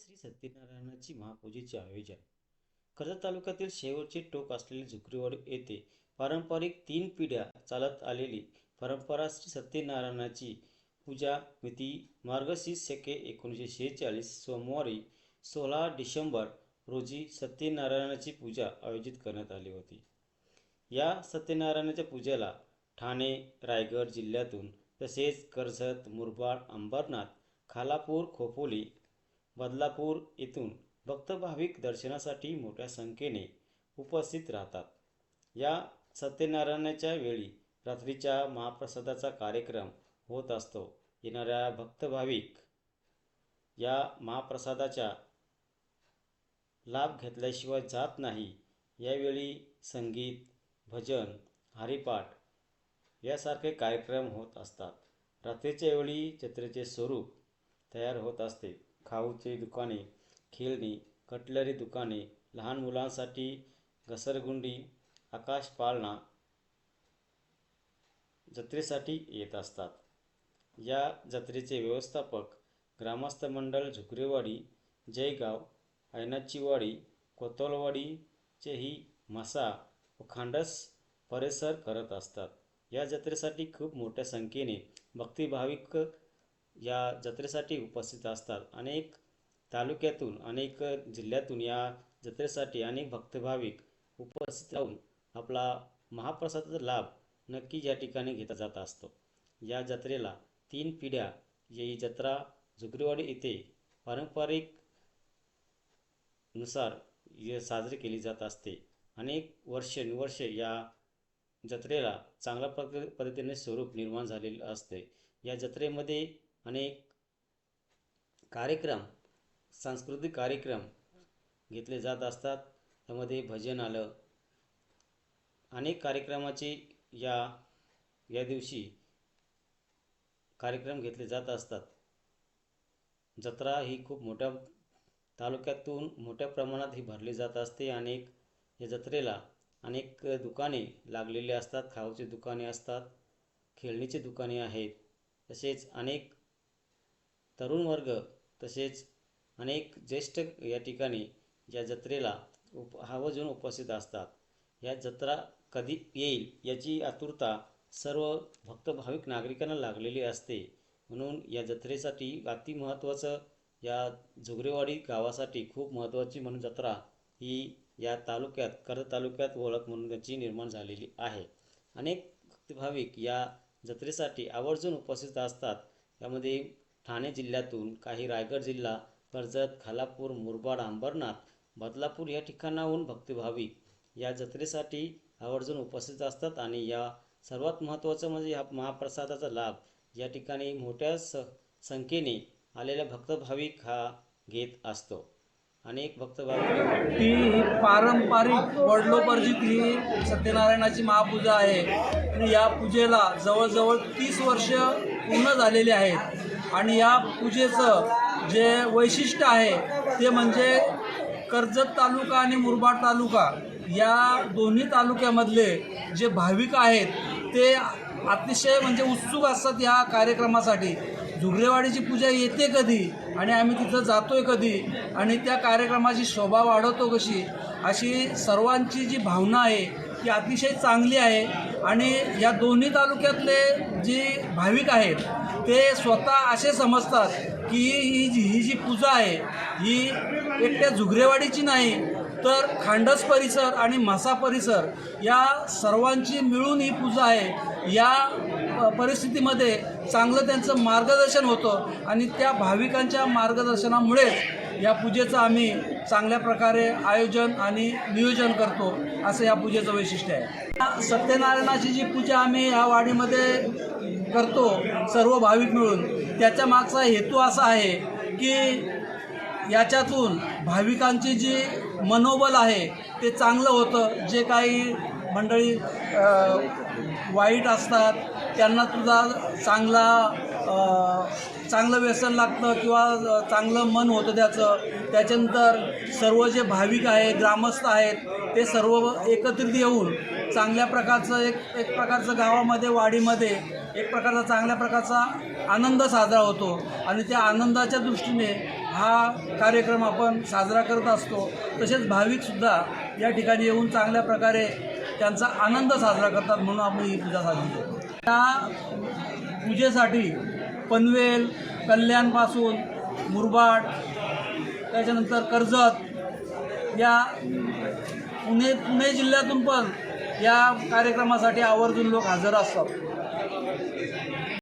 श्री सत्यनारायणाची महापूजेचे आयोजन. कर्जत तालुक्यातील शेवटचे टोक असलेले झुकरीवाडी येथे पारंपरिक तीन पिढ्या चालत आलेली परंपरा श्री सत्यनारायणाची पूजा मिती मार्गशीर्ष शके एकोणीसशे शेहेचाळीस सोमवारी सोळा डिसेंबर रोजी सत्यनारायणाची पूजा आयोजित करण्यात आली होती. या सत्यनारायणाच्या पूजेला ठाणे रायगड जिल्ह्यातून तसेच कर्जत मुरबाड अंबरनाथ खालापूर खोपोली बदलापूर येथून भक्त भाविक दर्शनासाठी मोठ्या संख्येने उपस्थित राहतात. या सत्यनारायणाच्या वेळी रात्रीच्या महाप्रसादाचा कार्यक्रम होत असतो. येणाऱ्या भक्त भाविक या महाप्रसादाचा लाभ घेतल्याशिवाय जात नाही. यावेळी संगीत भजन हरिपाठ यासारखे कार्यक्रम होत असतात. रात्रीच्या वेळी जत्रेचे स्वरूप तयार होत असते. खाऊचे दुकाने खेळणी कटलरी दुकाने लहान मुलांसाठी घसरगुंडी आकाश पाळणा जत्रेसाठी येत असतात. या जत्रेचे व्यवस्थापक ग्रामस्थ मंडळ झुकरेवाडी जयगाव ऐनाचीवाडी कोतोलवाडीचेही मसा व खांडस परिसर करत असतात. या जत्रेसाठी खूप मोठ्या संख्येने भक्तिभाविक या जत्रेसाठी उपस्थित असतात. अनेक तालुक्यातून अनेक जिल्ह्यातून या जत्रेसाठी अनेक भक्तभाविक उपस्थित राहून आपला महाप्रसादाचा लाभ नक्की या ठिकाणी घेतला जात असतो. या जत्रेला तीन पिढ्या ही जत्रा झुगरीवाडी येथे पारंपरिकनुसार साजरी केली जात असते. अनेक वर्षानुवर्षे या जत्रेला चांगल्या प्रक पद्धतीने स्वरूप निर्माण झालेलं असते. या जत्रेमध्ये अनेक कार्यक्रम सांस्कृतिक कार्यक्रम घेतले जात असतात. त्यामध्ये भजन आलं. अनेक कार्यक्रमाचे या या दिवशी कार्यक्रम घेतले जात असतात. जत्रा ही खूप मोठ्या तालुक्यातून मोठ्या प्रमाणात ही भरली जात असते अनेक या जत्रेला अनेक दुकाने लागलेली असतात. खाऊची दुकाने असतात. खेळणीची दुकाने आहेत. तसेच अनेक तरुण वर्ग तसेच अनेक ज्येष्ठ या ठिकाणी या जत्रेला उप आवर्जून उपस्थित असतात. या जत्रा कधी येईल याची आतुरता सर्व भक्त भाविक नागरिकांना लागलेली असते. म्हणून या जत्रेसाठी अति महत्त्वाचं या झुगरेवाडी गावासाठी खूप महत्त्वाची म्हणून जत्रा ही या तालुक्यात कर्ज तालुक्यात ओळख म्हणून त्याची निर्माण झालेली आहे. अनेक भक्तभाविक या जत्रेसाठी आवर्जून उपस्थित असतात. यामध्ये ठाणे जिल्ह्यातून काही रायगड जिल्हा कर्जत खालापूर मुरबाड अंबरनाथ बदलापूर या ठिकाणाहून भक्तिभावी या जत्रेसाठी आवर्जून उपस्थित असतात आणि या सर्वात महत्त्वाचं म्हणजे हा महाप्रसादाचा लाभ. या ठिकाणी मोठ्या स संख्येने आलेल्या भक्तभाविक हा घेत असतो. अनेक भक्तभाविक ती ही पारंपरिक वडलोपर्जित ही सत्यनारायणाची महापूजा आहे. आणि या पूजेला जवळजवळ तीस वर्ष पूर्ण झालेली आहेत. आणि या पूजेचं जे वैशिष्ट्य आहे ते म्हणजे कर्जत तालुका आणि मुरबाड तालुका या दोन्ही तालुक्यामधले जे भाविक आहेत ते अतिशय म्हणजे उत्सुक असतात या कार्यक्रमासाठी. झुगरेवाडीची पूजा येते कधी आणि आम्ही तिथं जातो आहे कधी आणि त्या कार्यक्रमाची शोभा वाढवतो कशी अशी सर्वांची जी भावना आहे ती अतिशय चांगली आहे. आणि या दोन्ही तालुक्यातले जे भाविक आहेत ते स्वतः असे समजतात की ही जी ही जी पूजा आहे ही एकट्या झुगरेवाडीची नाही तर खांडस परिसर आणि मासा परिसर या सर्वांची मिळून ही पूजा आहे. या परिस्थितीमध्ये चांगलं त्यांचं मार्गदर्शन होतं आणि त्या भाविकांच्या मार्गदर्शनामुळेच या पूजेचं आम्ही चांगल्या प्रकारे आयोजन आणि नियोजन करतो असं या पूजेचं वैशिष्ट्य आहे. सत्यनारायणाची जी पूजा आम्ही या वाडीमध्ये करतो सर्व भाविक मिळून त्याच्या मागचा हेतू असा आहे की याच्यातून भाविकांची जी मनोबल आहे ते चांगलं होतं. जे काही मंडळी वाईट असतात त्यांना तुझा चांगला चांगलं व्यसन लागतं किंवा चांगलं मन होतं त्याचं त्याच्यानंतर सर्व जे भाविक आहे ग्रामस्थ आहेत ते सर्व एकत्रित येऊन चांगल्या प्रकारचं एक एक प्रकारचं गावामध्ये वाडीमध्ये एक प्रकारचा चांगल्या प्रकारचा आनंद साजरा होतो. आणि त्या आनंदाच्या दृष्टीने हा कार्यक्रम आपण साजरा करत असतो. तसेच भाविकसुद्धा या ठिकाणी येऊन चांगल्या प्रकारे त्यांचा आनंद साजरा करतात म्हणून आपण ही पूजा साजरी करतो. त्या पूजेसाठी पनवेल कल्याणपासून मुरबाड त्याच्यानंतर कर्जत या पुणे पुणे जिल्ह्यातून पण या कार्यक्रमासाठी आवर्जून लोक हजर असतात.